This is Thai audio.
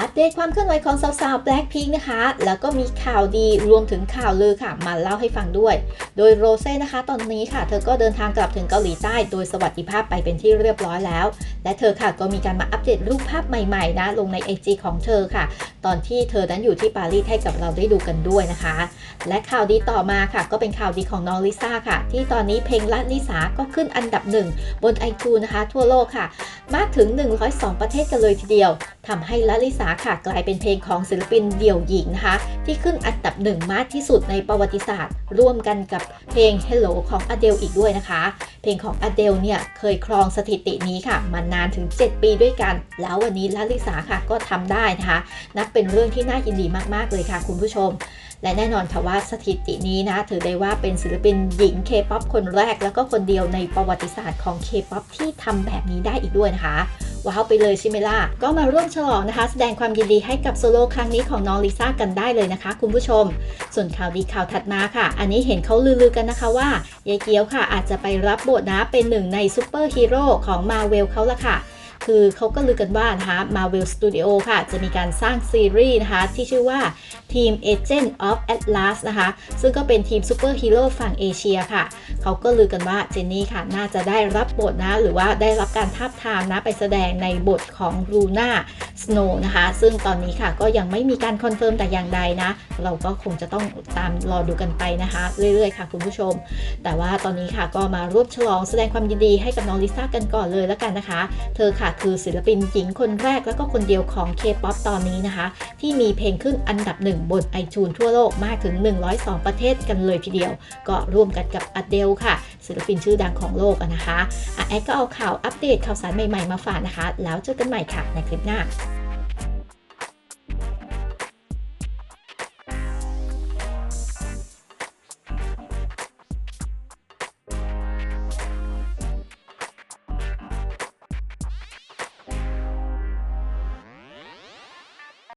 อัปเดตความเคลื่อนไหวของสาวๆ Blackpink นะคะ แล้วก็มีข่าวดีรวมถึงข่าวลือค่ะ มาเล่าให้ฟังด้วย โดยโรเซ่นะคะ ตอนนี้ค่ะ เธอก็เดินทางกลับถึงเกาหลีใต้โดยสวัสดิภาพไปเป็นที่เรียบร้อยแล้ว และเธอค่ะก็มีการมาอัปเดตรูปภาพใหม่ๆ นะ ลงใน IG ของเธอค่ะ ตอนที่เธอนั้นอยู่ที่ปารีสให้กับเราได้ดูกันด้วยนะคะ และข่าวดีต่อมาค่ะ ก็เป็นข่าวดีของน้องลิซ่าค่ะ ที่ตอนนี้เพลงละลิสาก็ขึ้นอันดับหนึ่งบนไอจูนะคะ ทั่วโลกค่ะ มากถึง 102 ประเทศกันเลยทีเดียวทำให้ละลิสาค่ะกลายเป็นเพลงของศิลปินเดี่ยวหญิงนะคะ ที่ขึ้นอันดับหนึ่งมากที่สุดในประวัติศาสตร์ ร่วมกันกับเพลง Hello ของ Adele อีกด้วยนะคะ เพลงของ Adele เนี่ยเคยครองสถิตินี้ค่ะ มานานถึง 7 ปีด้วยกัน แล้ววันนี้ลาลิสาค่ะก็ทำได้นะคะ นับเป็นเรื่องที่น่ายินดีมากๆเลยค่ะคุณผู้ชม และแน่นอนค่ะว่าสถิตินี้นะถือได้ว่าเป็นศิลปินหญิง K-POP คนแรก แล้วก็คนเดียวในประวัติศาสตร์ของ K-POP ที่ทำแบบนี้ได้อีกด้วยนะคะว้าวไปเลยใช่ไหมล่ะ ก็มาร่วมฉลองนะคะ แสดงความยินดีให้กับโซโล่ครั้งนี้ของน้องลิซ่ากันได้เลยนะคะ คุณผู้ชม ส่วนข่าวดีข่าวถัดมาค่ะ อันนี้เห็นเขาลือๆกันนะคะว่ายายเกียวค่ะ อาจจะไปรับบทนะเป็นหนึ่งในซูเปอร์ฮีโร่ของมาเวลเขาละค่ะ คือเขาก็ลือกันว่านะคะ Marvel Studio ค่ะ จะมีการสร้างซีรีส์นะคะ ที่ชื่อว่า Team Agent of Atlas นะคะ ซึ่งก็เป็นทีมซูเปอร์ฮีโร่ฝั่งเอเชียค่ะ เขาก็ลือกันว่าเจนนี่ค่ะ น่าจะได้รับบทนะ หรือว่าได้รับการทาบทามนะ ไปแสดงในบทของลูน่าสโนนะคะ ซึ่งตอนนี้ค่ะก็ยังไม่มีการคอนเฟิร์มแต่อย่างใดนะ เราก็คงจะต้องตามรอดูกันไปนะคะ เรื่อยๆค่ะคุณผู้ชม แต่ว่าตอนนี้ค่ะก็มาร่วมฉลองแสดงความยินดีให้กับน้องลิซ่ากันก่อนเลยแล้วกันนะคะ เธอค่ะคือศิลปินหญิงคนแรกแล้วก็คนเดียวของ K-POP ตอนนี้นะคะ ที่มีเพลงขึ้นอันดับหนึ่งบน iTunes ทั่วโลกมากถึง 102 ประเทศกันเลยทีเดียว ก็ร่วมกันกับอเดลค่ะ ศิลปินชื่อดังของโลกนะคะอะแอดก็เอาข่าวอัปเดตข่าวสารใหม่ๆมาฝากนะคะ แล้วเจอกันใหม่ค่ะในคลิปหน้า